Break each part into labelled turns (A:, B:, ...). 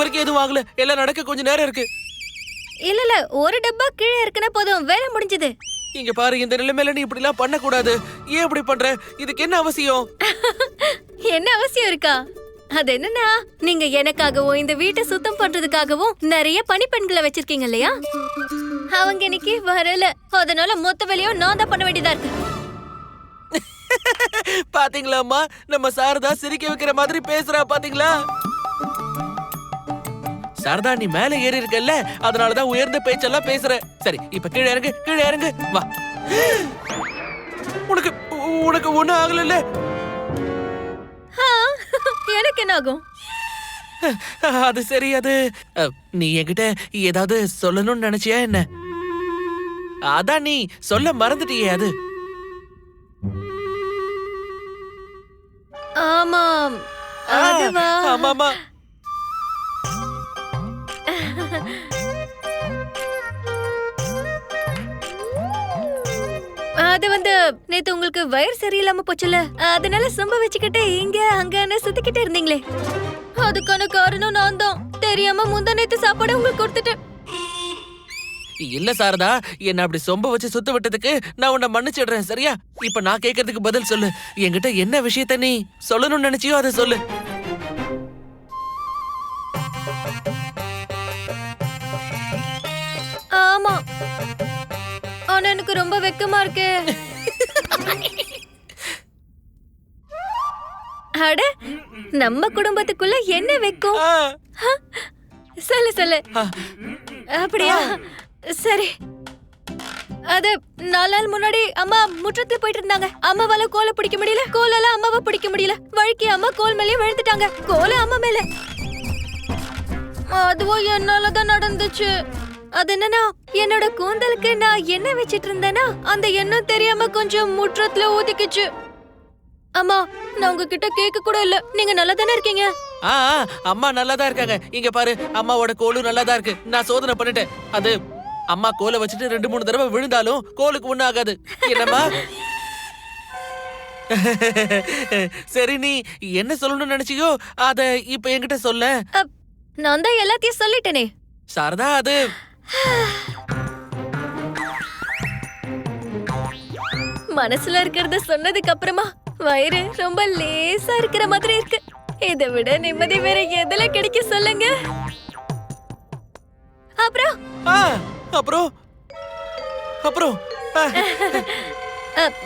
A: வரைக்கும் எதுவும் ஆகல. எல்லாம் நடக்க கொஞ்சம் நேரம் இருக்கு.
B: இல்ல இல்ல ஒரு டப்பா கீழே இருக்குன்னா போதும். வேலை முடிஞ்சது.
A: இங்க பாரு இந்த நிலைமையில நீ இப்படி எல்லாம் பண்ண கூடாது ஏன் இப்படி பண்ற? இதுக்கு என்ன அவசியம்?
B: என்ன அவசியம் இருக்கா? அது என்னன்னா நீங்க எனக்காகவும் இந்த வீட்டை சுத்தம் பண்றதுக்காகவும் நிறைய பணிப்பெண்களை வச்சிருக்கீங்க இல்லையா? அவங்க இன்னைக்கு வரல. அதனால மொத்த வேலையும் நான் தான் பண்ண வேண்டியதா இருக்கு.
A: பாத்தீங்களா அம்மா நம்ம சாரதா சிரிக்க வைக்கிற மாதிரி பேசுறா பாத்தீங்களா? சாரதா நீ மேல ஏறி இருக்கல்ல? அதனாலதான் உயர்ந்த பேச்செல்லாம் பேசுற. சரி இப்ப கீழே இறங்கு கீழே இறங்கு. வா. உனக்கு உனக்கு ஒண்ணும் ஆகல
B: எனக்கு என்ன ஆகும்?
A: அது சரி அது நீ என்கிட்ட ஏதாவது சொல்லணும்னு நினைச்சியா என்ன? அதான் நீ சொல்ல மறந்துட்டியே அது.
B: ஆமாம்.
A: ஆமாமா
B: அது வந்து நேத்து உங்களுக்கு வயிறு சரியில்லாம போச்சுல அதனால சொம்ப வச்சுக்கிட்டு இங்க அங்கன்னு சுத்திக்கிட்டு இருந்தீங்களே. அதுக்கான காரணம் நான் தான். தெரியாம முந்தா நேத்து சாப்பாடு உங்களுக்கு கொடுத்துட்டேன்.
A: இல்ல சாரதா என்ன அப்படி சொம்ப வச்சு சுத்த விட்டதுக்கு நான் உன்னை மன்னிச்சிடுறேன் சரியா? இப்ப நான் கேக்குறதுக்கு பதில் சொல்லு. என்கிட்ட என்ன விஷயத்த நீ சொல்லணும்னு நினைச்சியோ அதை சொல்லு.
B: ஆமா. ஆனா எனக்கு ரொம்ப வெக்கமா இருக்கு. அட நம்ம குடும்பத்துக்குள்ள என்ன வெக்கம்? சொல்லு சொல்லு. அப்படியா? சரி. அது நாலு நாள் முன்னாடி அம்மா முற்றத்துல போயிட்டு இருந்தாங்க. அம்மாவால கோலை பிடிக்க முடியல. கோலால அம்மாவை பிடிக்க முடியல. வழுக்கி அம்மா கோல் மேலயே விழுந்துட்டாங்க. கோல அம்மா மேல. அதுவும் என்னாலதான் நடந்துச்சு. அது என்னன்னா என்னோட கூந்தலுக்கு நான் எண்ணெய் வச்சிட்டு இருந்தேனா அந்த எண்ணெய் தெரியாம கொஞ்சம் முற்றத்துல ஊதிக்குச்சு அம்மா நான் உங்ககிட்ட கேட்க கூட இல்ல. நீங்க நல்லா தானே இருக்கீங்க?
A: ஆ அம்மா நல்லா தான் இருக்காங்க. இங்க பாரு அம்மாவோட கோலும் நல்லா தான் இருக்கு. நான் சோதனை பண்ணிட்டேன். அது அம்மா கோலை வச்சுட்டு ரெண்டு மூணு தடவை விழுந்தாலும் கோலுக்கு ஆகாது என்னம்மா? சரி நீ என்ன சொல்லணும்னு நினைச்சியோ அத இப்ப என்கிட்ட சொல்ல
B: நான் தான் எல்லாத்தையும் சொல்லிட்டேனே.
A: சாரதா அது
B: மனசுல இருக்கிறத சொன்னதுக்கு அப்புறமா வயிறு ரொம்ப லேசா இருக்கிற மாதிரி இருக்கு. இதை விட நிம்மதி வேற எதுல கிடைக்க சொல்லுங்க? அப்புறம்?
A: அப்புறம்? அப்புறம்?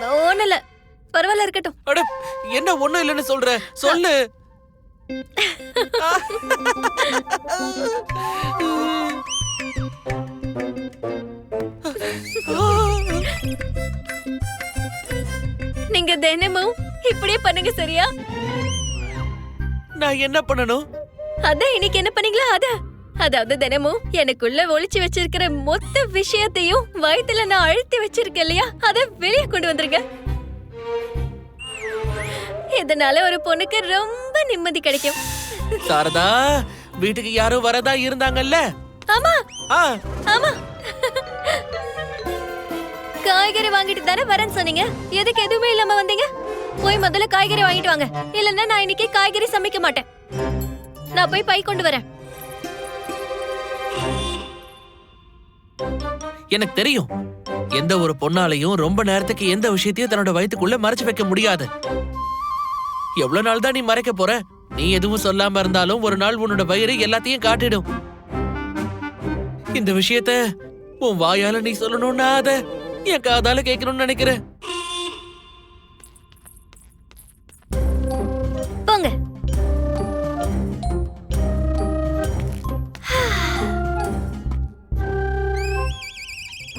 B: ஒண்ணுல பரவாயில்ல இருக்கட்டும்.
A: அட என்ன ஒண்ணும் இல்லைன்னு சொல்ற? சொல்லு.
B: நீங்க தினமும் இப்படியே பண்ணுங்க சரியா?
A: நான் என்ன பண்ணணும்?
B: அதான் இன்னைக்கு என்ன பண்ணீங்களா? அத அதாவது தினமும் எனக்குள்ள ஒளிச்சு வச்சிருக்கிற மொத்த விஷயத்தையும் வயித்துல நான் அழுத்தி வச்சிருக்கேன் இல்லையா? அத வெளியே கொண்டு வந்துருங்க. இதனால ஒரு பொண்ணுக்கு ரொம்ப நிம்மதி கிடைக்கும்.
A: சாரதா வீட்டுக்கு யாரோ வரதா இருந்தாங்கல்ல?
B: ஆமா. ஆமா. காய்கறி வாங்கிட்டு தானே வரேன்னு சொன்னீங்க? எதுக்கு எதுவுமே இல்லாம வந்தீங்க? போய் முதல்ல காய்கறி வாங்கிட்டு வாங்க. இல்லன்னா நான் இன்னைக்கு காய்கறி சமைக்க மாட்டேன். நான் போய் பை கொண்டு வரேன்.
A: எனக்கு தெரியும். எந்த ஒரு பொண்ணாலையும் ரொம்ப நேரத்துக்கு எந்த விஷயத்தையும் தன்னோட வயித்துக்குள்ள மறைச்சு வைக்க முடியாது. எவ்வளவு நாள் தான் நீ மறைக்க போற? நீ எதுவும் சொல்லாம இருந்தாலும் ஒரு நாள் உன்னோட வயிறு எல்லாத்தையும் காட்டிடும். இந்த விஷயத்த உன் வாயால நீ சொல்லணும்னா அத என் காதால கேட்கணும்னு நினைக்கிறேன்.
B: போங்க.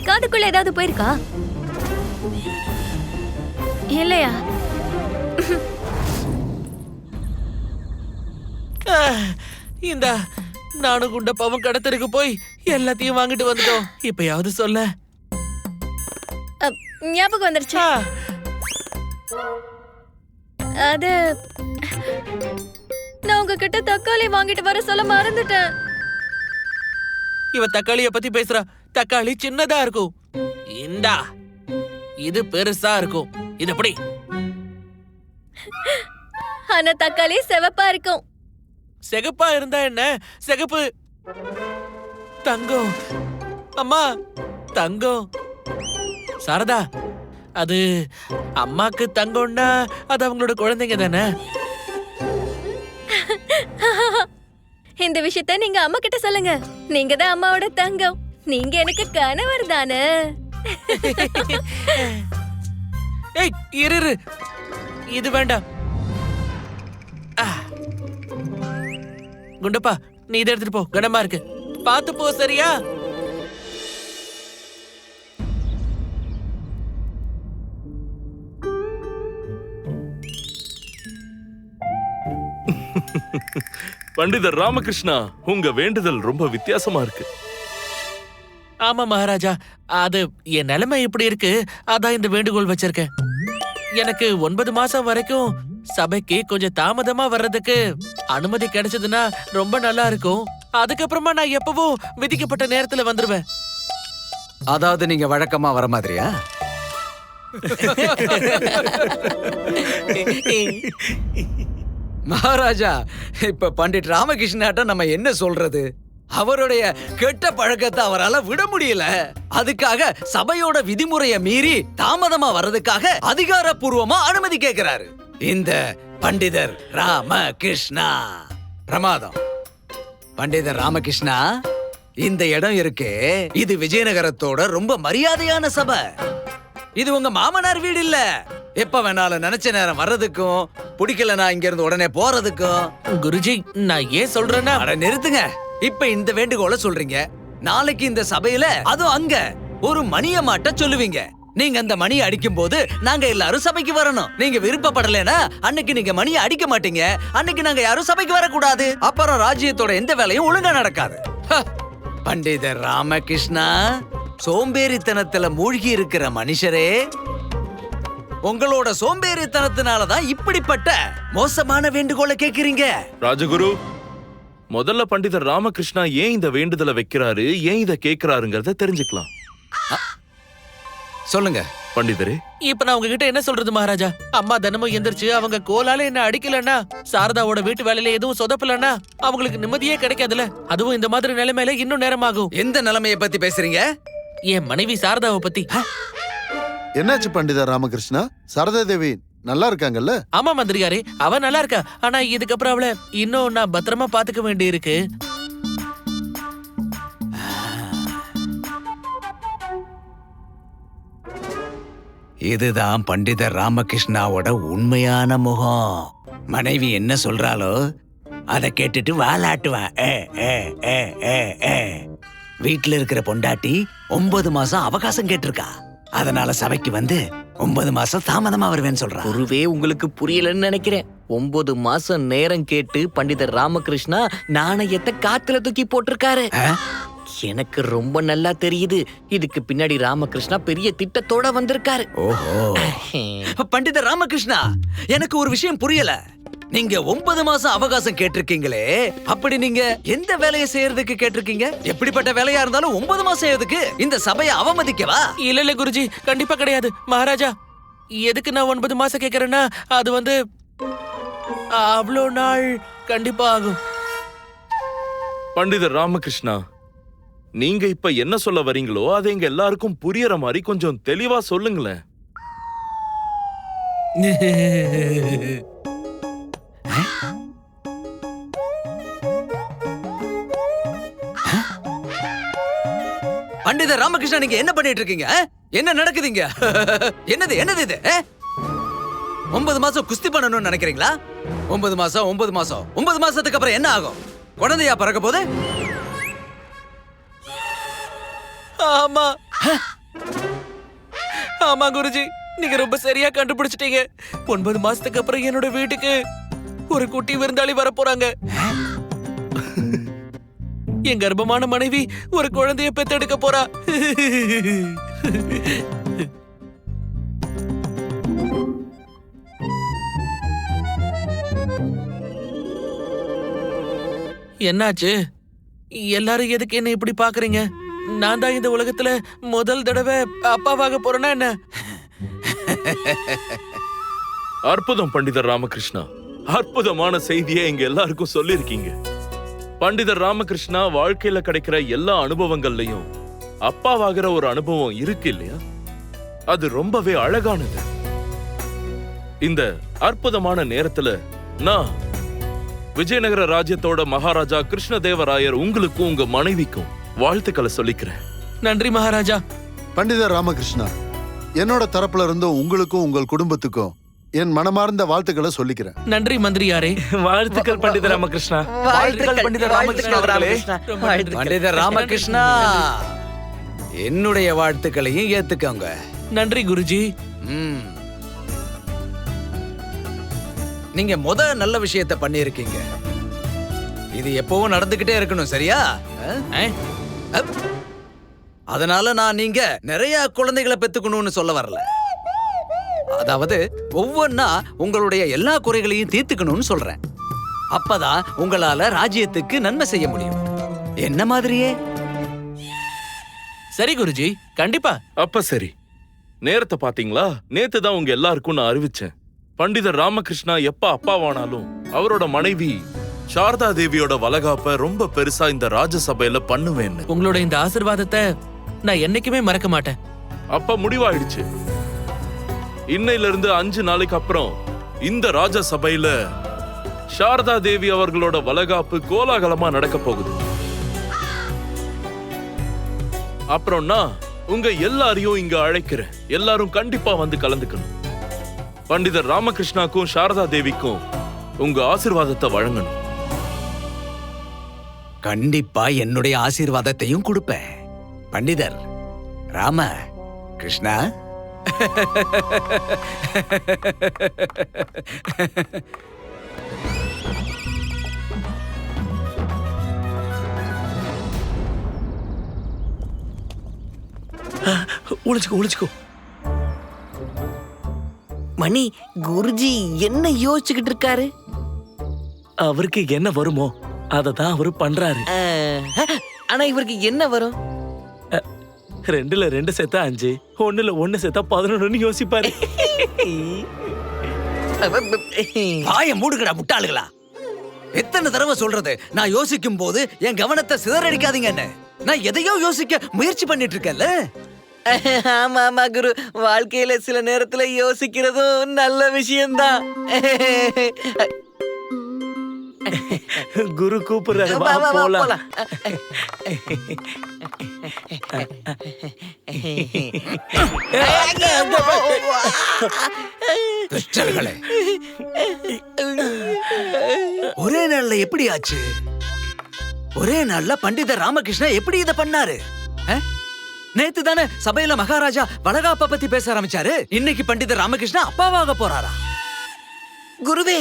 B: காதுக்குள்ள ஏதாவது போயிருக்கா? இல்லையா?
A: இந்த நானும் குண்ட பவன் கடத்தருக்கு போய் எல்லாத்தையும் வாங்கிட்டு வந்துட்டோம் இப்பயாவது சொல்ல.
B: ஞாபகம் வந்துருச்சு. அது நான் உங்ககிட்ட தக்காளி வாங்கிட்டு வர சொல்ல மறந்துட்டேன்.
A: இவ தக்காளிய பத்தி பேசுறா. தக்காளி சின்னதா இருக்கும். இந்தா இது பெருசா இருக்கும். இது எப்படி?
B: ஆனா தக்காளி சிவப்பா இருக்கும்.
A: சிகப்பா இருந்தா என்ன? சிகப்பு. தங்கம். அம்மா தங்கம். சாரதா அது அம்மாக்கு தங்கம்னா அது அவங்களோட குழந்தைங்க தானே?
B: இந்த விஷயத்த நீங்க அம்மா கிட்ட சொல்லுங்க. நீங்க தான் அம்மாவோட தங்கம். நீங்க எனக்கு கணவர் தானே?
A: ஏய் இரு இரு. இது வேண்டாம். ஆ. குண்டப்பா நீ இதை எடுத்துட்டு போ. கனமா இருக்கு. பார்த்து போ சரியா?
C: பண்டிதர் ராமகிருஷ்ணா உங்க வேண்டுதல் ரொம்ப வித்தியாசமா இருக்கு.
A: ஆமா மகாராஜா. அது என் நிலைமை இப்படி இருக்கு. அதான் இந்த வேண்டுகோள் வச்சிருக்கேன். எனக்கு ஒன்பது மாசம் வரைக்கும் சபைக்கு கொஞ்சம் தாமதமா வர்றதுக்கு அனுமதி கிடைச்சதுன்னா ரொம்ப நல்லா இருக்கும். அதுக்கப்புறமா நான் எப்பவும் விதிக்கப்பட்ட நேரத்துல வந்துருவேன்.
D: அதாவது நீங்க வழக்கமா வர மாதிரியா? மகாராஜா இப்ப பண்டிட் ராமகிருஷ்ணாட்ட நம்ம என்ன சொல்றது? அவருடைய கெட்ட பழக்கத்தை அவரால விட முடியல. அதுக்காக சபையோட விதிமுறையை மீறி தாமதமா வர்றதுக்காக அதிகாரப்பூர்வமா அனுமதி கேட்கிறாரு இந்த பண்டிதர் ராமகிருஷ்ணா. பிரமாதம். பண்டிதர் ராமகிருஷ்ணா இந்த இடம் இருக்கே. இது விஜயநகரத்தோட ரொம்ப மரியாதையான சபை. இது உங்க மாமனார் வீடு இல்ல. எப்ப வேணாலும் நினைச்ச நேரம் வர்றதுக்கும் பிடிக்கலனா இங்க இருந்து உடனே போறதுக்கும்.
A: குருஜி நான் ஏன் சொல்றேன்னா
D: அட நிறுத்துங்க. இப்ப இந்த வேண்டுகோளை சொல்றீங்க. நாளைக்கு இந்த சபையில அதுவும் அங்க. ஒரு மணிய மாட்ட சொல்லுவீங்க. நீங்க அந்த மணியை அடிக்கும் போது நாங்க எல்லாரும் சபைக்கு வரணும். நீங்க விருப்பப்படலைன்னா அன்னைக்கு நீங்க மணியை அடிக்க மாட்டீங்க. அன்னைக்கு நாங்க யாரும் சபைக்கு வரக்கூடாது. அப்புறம் ராஜ்யத்தோட எந்த வேலையும் ஒழுங்கா நடக்காது! பண்டிதர் ராமகிருஷ்ணா சோம்பேறித்தனத்துல மூழ்கி இருக்கிற மனுஷரே உங்களோட சோம்பேறித்தனத்தினால தான் இப்படிப்பட்ட மோசமான வேண்டுகோளை கேக்குறீங்க
C: ராஜகுரு முதல்ல பண்டிதர் ராமகிருஷ்ணா ஏன் இந்த வேண்டுதலை வைக்கிறாரு ஏன் இத கேக்குறாருங்கறத தெரிஞ்சுக்கலாம்.
D: சொல்லுங்க.
C: பண்டிதரே.
A: இப்ப நான் உங்ககிட்ட என்ன சொல்றது மகாராஜா? அம்மா தினமும் எந்திரிச்சு அவங்க கோலால என்ன அடிக்கலன்னா சாரதாவோட வீட்டு வேலையில எதுவும் சொதப்பலன்னா அவங்களுக்கு நிம்மதியே கிடைக்காதுல. அதுவும் இந்த மாதிரி நிலைமையில இன்னும் நேரமாகும்.
D: எந்த நிலைமைய பத்தி பேசுறீங்க?
A: என் மனைவி சாரதாவை பத்தி.
E: என்னாச்சு பண்டிதர் ராமகிருஷ்ணா? சரதா தேவி நல்லா இருக்காங்கல்ல?
A: ஆமா மந்திரியாரே அவ நல்லா இருக்கா. ஆனா இதுக்கப்புறம் அவளை இன்னும் நான் பத்திரமா பாத்துக்க வேண்டி இருக்கு
D: இதுதான் பண்டிதர் ராமகிருஷ்ணாவோட உண்மையான முகம். மனைவி என்ன சொல்றாளோ அத கேட்டுட்டு வாலாட்டுவா. வீட்ல இருக்கிற பொண்டாட்டி ஒன்பது மாசம் அவகாசம் கேட்டிருக்கா. அதனால சபைக்கு வந்து ஒன்பது மாசம் தாமதமா வருவேன்னு சொல்றா.
F: குருவே உங்களுக்கு புரியலன்னு நினைக்கிறேன். ஒன்பது மாசம் நேரம் கேட்டு பண்டிதர் ராமகிருஷ்ணா நாணயத்தை காத்துல தூக்கி போட்டிருக்காரு? எனக்கு ரொம்ப நல்லா தெரியுது. இதுக்கு பின்னாடி ராமகிருஷ்ணா பெரிய திட்டத்தோட வந்திருக்காரு.
D: ஓஹோ. பண்டிதர் ராமகிருஷ்ணா எனக்கு ஒரு விஷயம் புரியல. நீங்க ஒன்பது மாசம் அவகாசம் கேட்டிருக்கீங்களே அப்படி நீங்க எந்த வேலையை செய்யறதுக்கு கேட்டிருக்கீங்க? எப்படிப்பட்ட வேலையா இருந்தாலும் ஒன்பது மாசம் எதுக்கு இந்த சபையை அவமதிக்கவா?
A: இல்ல இல்ல குருஜி கண்டிப்பா கிடையாது. மகாராஜா எதுக்கு நான் ஒன்பது மாசம் கேக்குறேன்னா அது வந்து அவ்வளோ நாள் கண்டிப்பா ஆகும்.
C: பண்டிதர் ராமகிருஷ்ணா நீங்க இப்ப என்ன சொல்ல வரீங்களோ அதை எங்க எல்லாருக்கும் புரியற மாதிரி கொஞ்சம் தெளிவா சொல்லுங்களேன்.
D: பண்டித ராமகிருஷ்ணா நீங்க என்ன பண்ணிட்டு இருக்கீங்க? என்ன நடக்குதுங்க என்னது என்னது இது? ஒன்பது மாசம் குஸ்தி பண்ணணும்னு நினைக்கிறீங்களா? ஒன்பது மாசம் ஒன்பது மாசம். ஒன்பது மாசத்துக்கு அப்புறம் என்ன ஆகும்? குழந்தையா பிறக்க போது
A: ஆமா. ஆமா குருஜி. நீங்க ரொம்ப சரியா கண்டுபிடிச்சிட்டீங்க. ஒன்பது மாசத்துக்கு அப்புறம் என்னோட வீட்டுக்கு ஒரு குட்டி விருந்தாளி வர போறாங்க. என் கர்ப்பமான மனைவி ஒரு குழந்தைய பெத்தெடுக்க போறா. என்னாச்சு? எல்லாரும் எதுக்கு என்ன இப்படி பாக்குறீங்க? நான் தான் இந்த உலகத்துல முதல் தடவை அப்பாவாக போறேன்னா என்ன?
C: அற்புதம் பண்டிதர் ராமகிருஷ்ணா. அற்புதமான செய்தியை எங்க எல்லாருக்கும் சொல்லியிருக்கீங்க. பண்டிதர் ராமகிருஷ்ணா வாழ்க்கையில கிடைக்கிற எல்லா அனுபவங்கள்லயும் அப்பாவாகிற ஒரு அனுபவம் இருக்கு இல்லையா? அது ரொம்பவே அழகானது. இந்த அற்புதமான நேரத்துல நான் விஜயநகர ராஜ்யத்தோட மகாராஜா கிருஷ்ணதேவராயர் உங்களுக்கும் உங்க மனைவிக்கும் வாழ்த்துக்களை சொல்லிக்கிறேன்.
A: நன்றி மகாராஜா.
E: பண்டிதர் ராமகிருஷ்ணா என்னோட தரப்புல இருந்தும் உங்களுக்கும் உங்கள் குடும்பத்துக்கும் என் மனமார்ந்த வாழ்த்துக்களை சொல்லிக்கிறேன்.
A: நன்றி மந்திரியாரே.
G: வாழ்த்துக்கள் பண்டித ராமகிருஷ்ணா.
F: வாழ்த்துக்கள்
G: பண்டித ராமகிருஷ்ணா அவர்களே.
F: ராமகிருஷ்ணா.
D: என்னுடைய வாழ்த்துக்களையும் ஏத்துக்கோங்க.
A: நன்றி குருஜி.
D: ம். நீங்க முத நல்ல விஷயத்த பண்ணியிருக்கீங்க. இது எப்பவும் நடந்துகிட்டே இருக்கணும் சரியா. அதனால நான் நீங்க நிறைய குழந்தைகளை பெத்துக்கணும்னு சொல்ல வரல. அதாவது ஒவ்வொன்னா உங்களுடைய எல்லா குறைகளையும் தீர்த்துக்கணும்னு சொல்றேன். அப்பதான் உங்களால ராஜ்யத்துக்கு நன்மை செய்ய முடியும். என்ன மாதிரியே?
A: சரி குருஜி. கண்டிப்பா.
C: அப்ப சரி. நேரத்தை பாத்தீங்களா? நேத்து தான் உங்க எல்லாருக்கும் நான் அறிவிச்சேன். பண்டிதர் ராமகிருஷ்ணா எப்ப அப்பாவானாலும் அவரோட மனைவி சாரதா தேவியோட வளகாப்ப ரொம்ப பெருசா இந்த ராஜசபையில பண்ணுவேன்னு.
A: உங்களோட இந்த ஆசிர்வாதத்தை நான் என்னைக்குமே மறக்க மாட்டேன்.
C: அப்ப முடிவாயிடுச்சு. இன்னையில இருந்து அஞ்சு நாளைக்கு அப்புறம் இந்த ராஜசபையில சாரதா தேவி அவர்களோட வளகாப்பு கோலாகலமா நடக்க போகுது. அப்புறம் நான் உங்க எல்லாரையும் இங்க அழைக்கிறேன். எல்லாரும் கண்டிப்பா வந்து கலந்துக்கணும். பண்டிதர் ராமகிருஷ்ணாக்கும் சாரதா தேவிக்கும் உங்க ஆசிர்வாதத்தை வழங்கணும்.
D: கண்டிப்பா என்னுடைய ஆசீர்வாதத்தையும் கொடுப்பேன். பண்டிதர் ராம கிருஷ்ணா?
G: ஒளிச்சுக்கோ ஒளிச்சுக்கோ.
F: மணி குருஜி என்ன யோசிச்சுக்கிட்டு இருக்காரு?
G: அவருக்கு என்ன வருமோ? அதை தான் அவரு பண்றாரு.
F: அஹ், ஆனா இவருக்கு என்ன வரும்?
G: ரெண்டுல ரெண்டு சேர்த்தா அஞ்சு ஒண்ணுல ஒண்ணு சேர்த்தா பதினொன்னு யோசிப்பாரு.
D: வாய மூடுங்கடா முட்டாளுகளா? எத்தனை தடவை சொல்றது? நான் யோசிக்கும் போது என் கவனத்தை சிதறடிக்காதீங்கன்னு. நான் எதையோ யோசிக்க முயற்சி பண்ணிட்டு இருக்கேன்ல
F: ஆமா ஆமா குரு. வாழ்க்கையில சில நேரத்துல யோசிக்கிறதும் நல்ல விஷயம்தான்.
G: குரு கூப்பிடுறாரு. வா போலாம்.
D: துஷ்டர்களே ஒரே நாள்ல எப்படி ஆச்சு? ஒரே நாள்ல பண்டிதர் ராமகிருஷ்ணா எப்படி இத பண்ணாரு? அஹ்? நேத்து தானே சபையில மகாராஜா வளகாப்ப பத்தி பேச ஆரம்பிச்சாரு. இன்னைக்கு பண்டிதர் ராமகிருஷ்ணா அப்பாவாக போறாரா?
F: குருவே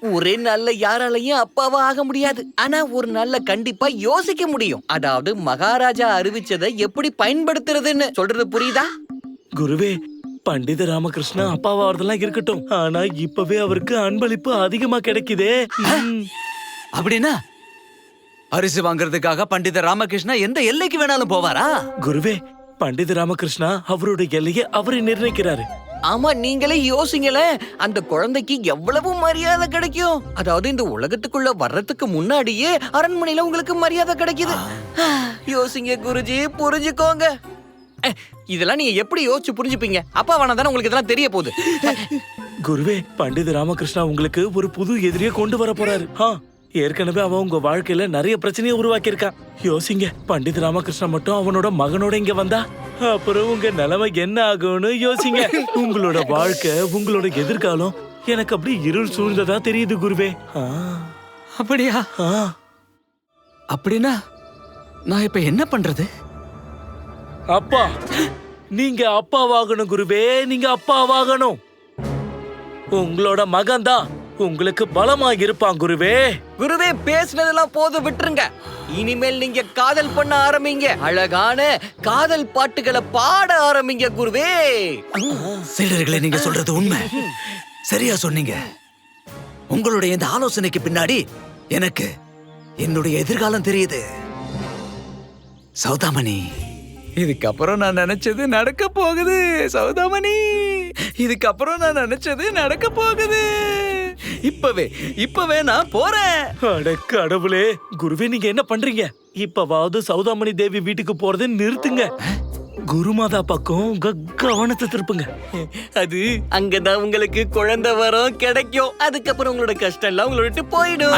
F: ஒரே நாள்ல யாராலையும் அப்பாவா ஆக முடியாது. ஆனா ஒரு நாள்ல கண்டிப்பா யோசிக்க முடியும். அதாவது மகாராஜா அறிவிச்சதை எப்படி பயன்படுத்துறதுன்னு. சொல்றது புரியுதா?
G: குருவே பண்டித ராமகிருஷ்ணா அப்பாவாறதெல்லாம் இருக்கட்டும். ஆனா இப்பவே அவருக்கு அன்பளிப்பு அதிகமா கிடைக்குதே.
D: அப்படின்னா? அரிசி வாங்குறதுக்காக பண்டிதர் ராமகிருஷ்ணா எந்த எல்லைக்கு வேணாலும் போவாரா?
G: குருவே பண்டித ராமகிருஷ்ணா அவரோட எல்லையை அவரே நிர்ணயிக்கிறாரு.
F: ஆமா நீங்களே யோசிங்களேன் அந்த குழந்தைக்கு எவ்வளவு மரியாதை கிடைக்கும்? அதாவது இந்த உலகத்துக்குள்ள வர்றதுக்கு முன்னாடியே அரண்மனையில உங்களுக்கு மரியாதை கிடைக்குது. யோசிங்க குருஜி புரிஞ்சுக்கோங்க. இதெல்லாம் நீங்க எப்படி யோசிச்சு புரிஞ்சுப்பீங்க? அப்பா வேணா தானே உங்களுக்கு இதெல்லாம் தெரிய போகுது.
G: குருவே பண்டித ராமகிருஷ்ணா உங்களுக்கு ஒரு புது எதிரியை கொண்டு வர போறாரு. ஆ, ஏற்கனவே அவன் உங்க வாழ்க்கையில நிறைய பிரச்சனையை உருவாக்கி இருக்கான் யோசிங்க பண்டித ராமகிருஷ்ணா மட்டும் அவனோட மகனோட இங்க வந்தா? அப்புறம் உங்க நிலைமை என்ன ஆகும்னு யோசிங்க. உங்களோட வாழ்க்கை உங்களோட எதிர்காலம் எனக்கு அப்படி இருள் சூழ்ந்ததா தெரியுது குருவே. ஆ,
D: அப்படியா?
G: ஆ.
D: அப்படின்னா நான் இப்ப என்ன பண்றது?
G: அப்பா நீங்க அப்பாவாகணும் குருவே நீங்க அப்பாவாகணும். உங்களோட மகன் தான் உங்களுக்கு பலமா இருப்பான் குருவே.
F: குருவே பேசுனதெல்லாம் போதும் விட்டுருங்க. இனிமேல் நீங்க காதல் பண்ண ஆரம்பிங்க. அழகான காதல் பாட்டுகளை பாட ஆரம்பிங்க குருவே.
D: சீடர்களே நீங்க சொல்றது உண்மை. சரியா சொன்னீங்க. உங்களுடைய இந்த ஆலோசனைக்கு பின்னாடி எனக்கு என்னுடைய எதிர்காலம் தெரியுது. சௌதாமணி. இதுக்கப்புறம் நான் நினைச்சது நடக்க போகுது. சௌதாமணி இதுக்கப்புறம் நான் நினைச்சது நடக்க போகுது. இப்பவே இப்பவே நான் போறேன்.
G: அட கடவுளே குருவே நீங்க என்ன பண்றீங்க? இப்பவாவது சௌதாமணி தேவி வீட்டுக்கு போறதை நிறுத்துங்க. குருமாதா பக்கம் கவனத்தை திருப்புங்க.
F: அது அங்கதான் உங்களுக்கு குழந்தை வரும் கிடைக்கும். அதுக்கப்புறம் உங்களோட கஷ்டம் எல்லாம் உங்களை விட்டு போயிடும்.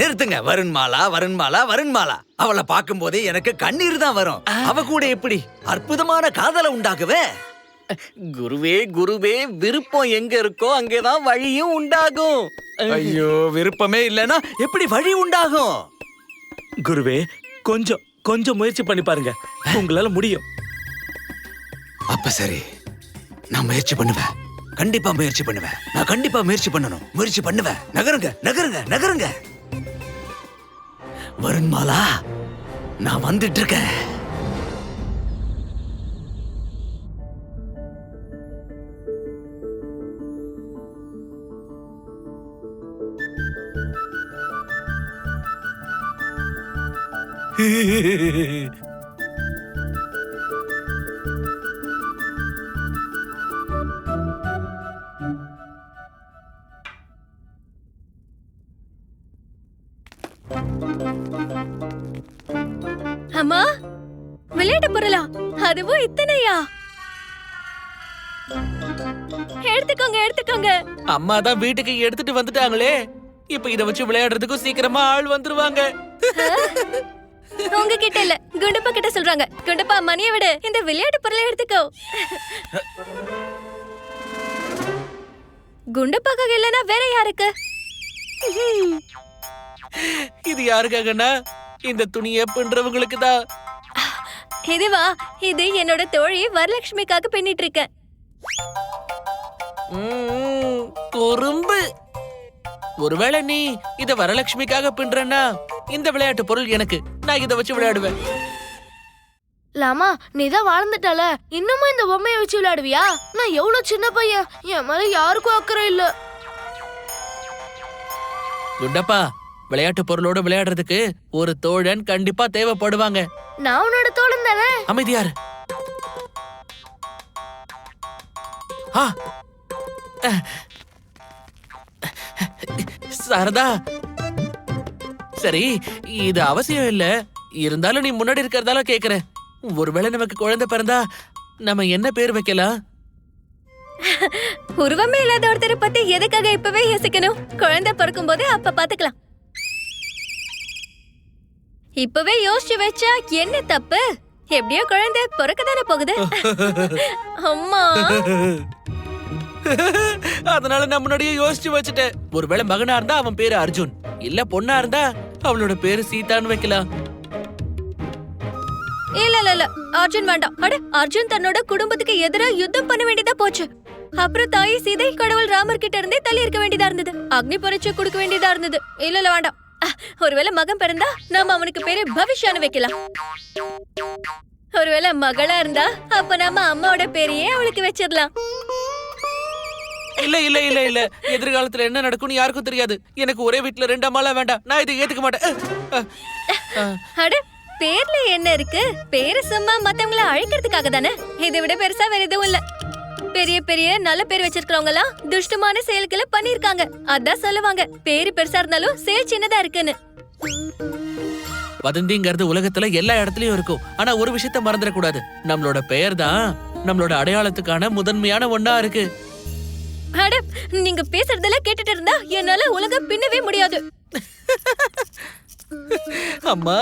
D: நிறுத்துங்க. வருண்மாலா வருண்மாலா வருண்மாலா அவளை பார்க்கும்போதே எனக்கு கண்ணீர் தான் வரும். அவ கூட எப்படி அற்புதமான காதலை உண்டாக்குவே?
F: குருவே குருவே விருப்பம் எங்க இருக்கோ அங்கதான் வழியும் உண்டாகும்.
D: ஐயோ விருப்பமே இல்லைன்னா எப்படி வழி உண்டாகும்?
G: குருவே கொஞ்சம் கொஞ்சம் முயற்சி பண்ணி பாருங்க. உங்களால முடியும்.
D: அப்ப சரி. நான் முயற்சி பண்ணுவேன். கண்டிப்பா முயற்சி பண்ணுவேன். நான் கண்டிப்பா முயற்சி பண்ணணும். முயற்சி பண்ணுவேன். நகருங்க நகருங்க நகருங்க. வருண்மாலா நான் வந்துட்டு இருக்கேன்.
B: அம்மா விளையாட்டு பொருளா அதுவும் இத்தனையா? எடுத்துக்கோங்க எடுத்துக்கோங்க.
A: அம்மா தான் வீட்டுக்கு எடுத்துட்டு வந்துட்டாங்களே. இப்ப இத வச்சு விளையாடுறதுக்கும் சீக்கிரமா ஆள் வந்துருவாங்க.
B: உங்ககிட்ட இல்ல. குண்டப்பா கிட்ட சொல்றாங்க. குண்டப்பா மணியை விடு. இந்த விளையாட்டு பொருளை எடுத்துக்கோ. குண்டப்பாக்காக இல்லனா வேற யாருக்கு?
A: இது யாருக்காகன்னா இந்த துணியை பின்றவங்களுக்கு தான்
B: இதுவா? இது என்னோட தோழி வரலட்சுமிக்காக பின்னிட்டு இருக்கேன்.
A: குறும்பு. ஒருவேளை நீ இத வரலட்சுமிக்காக பின்றன்னா இந்த விளையாட்டு பொருள் எனக்கு. நான் இத வச்சு விளையாடுவேன்.
H: லாமா நீ தான் வாழ்ந்துட்டால. இன்னுமா இந்த பொம்மையை வச்சு விளையாடுவியா? நான் எவ்வளவு சின்ன பையன். என் மேல யாருக்கும் அக்கறை இல்ல.
A: குண்டப்பா விளையாட்டு பொருளோட விளையாடுறதுக்கு ஒரு தோழன் கண்டிப்பா தேவைப்படுவாங்க.
H: நான் உன்னோட தோழன் தானே?
A: அமைதியாரு ஆ. சாரதா. சரி இது அவசியம் இல்ல. இருந்தாலும் நீ முன்னாடி இருக்கிறதால கேக்குறேன். ஒருவேளை நமக்கு குழந்தை பிறந்தா நம்ம என்ன பேர் வைக்கலாம்?
B: உருவமே இல்லாத ஒருத்தரை பத்தி எதுக்காக இப்பவே யோசிக்கணும்? குழந்தை பிறக்கும் போதே அப்ப பாத்துக்கலாம். இப்பவே யோசிச்சு வச்சா என்ன தப்பு? எப்படியோ குழந்தை பிறக்க தானே போகுது. அம்மா.
A: அதனால நான் முன்னாடியே யோசிச்சு வச்சுட்டேன். ஒருவேளை மகனா இருந்தா அவன் பேரு அர்ஜுன். இல்ல பொண்ணா இருந்தா அவளோட பேரு சீதான்னு வைக்கலாம்.
B: இல்ல இல்ல இல்ல. அர்ஜுன் வேண்டாம். அட அர்ஜுன் தன்னோட குடும்பத்துக்கு எதிரா யுத்தம் பண்ண வேண்டியதா போச்சு. அப்புறம் தாய் சீதை கடவுள் ராமர் கிட்ட இருந்தே தள்ளி இருக்க வேண்டியதா இருந்தது. அக்னி பரீட்சை கொடுக்க வேண்டியதா இருந்தது. இல்ல இல்ல வேண்டாம். அஹ், ஒருவேளை மகன் பிறந்தா நாம அவனுக்கு பேரு பவிஷ்யான்னு வைக்கலாம். ஒருவேளை மகளா இருந்தா அப்ப நாம அம்மாவோட பேரையே அவளுக்கு வச்சிடலாம்.
A: இல்ல இல்ல இல்ல இல்ல. எதிர்காலத்துல என்ன நடக்கும்னு யாருக்கும் தெரியாது. எனக்கு ஒரே வீட்ல ரெண்டு அம்மாலாம் வேண்டாம். நான் இதை ஏத்துக்க மாட்டேன்.
B: அட பேர்ல என்ன இருக்கு? பேரு சும்மா மத்தவங்கள அழைக்கிறதுக்காக தானே? இதை விட பெருசா வேற எதுவும் இல்ல. பெரிய பெரிய நல்ல பேர் வச்சிருக்கிறவங்க எல்லாம் துஷ்டமான செயல்களை பண்ணிருக்காங்க அதான் சொல்லுவாங்க. பேரு பெருசா இருந்தாலும் செயல் சின்னதா இருக்குன்னு.
A: வதந்திங்கிறது உலகத்துல எல்லா இடத்துலயும் இருக்கும். ஆனா ஒரு விஷயத்த மறந்துடக்கூடாது. நம்மளோட பெயர் தான் நம்மளோட அடையாளத்துக்கான முதன்மையான ஒண்ணா இருக்கு.
B: அட நீங்க பேசுறதெல்லாம் கேட்டுட்டு இருந்தா என்னால உலகம் பின்னவே முடியாது.
A: அம்மா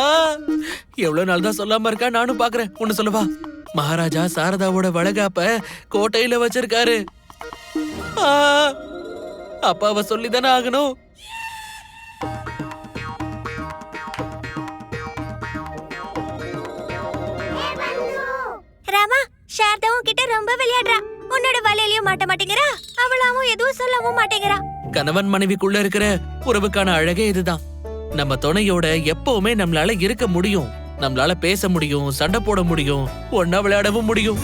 A: எவ்வளவு நாள் தான் சொல்லாம இருக்கா? நானும் பாக்குறேன். ஒண்ணு சொல்லவா மகாராஜா சாரதாவோட வளகாப்ப கோட்டையில வச்சிருக்காரு. ஆ, அப்பாவை சொல்லிதானே ஆகணும்.
B: ராமா சாரதாவும் கிட்ட ரொம்ப விளையாடுறா. உன்னோட வலையிலயும் மாட்ட மாட்டேங்கிறா? அவளாவும் எதுவும் சொல்லவும் மாட்டேங்கிறா.
A: கணவன் மனைவிக்குள்ள இருக்கிற உறவுக்கான அழகே இதுதான். நம்ம துணையோட எப்பவுமே நம்மளால இருக்க முடியும். நம்மளால பேச முடியும் சண்டை போட முடியும் ஒன்னா விளையாடவும் முடியும்.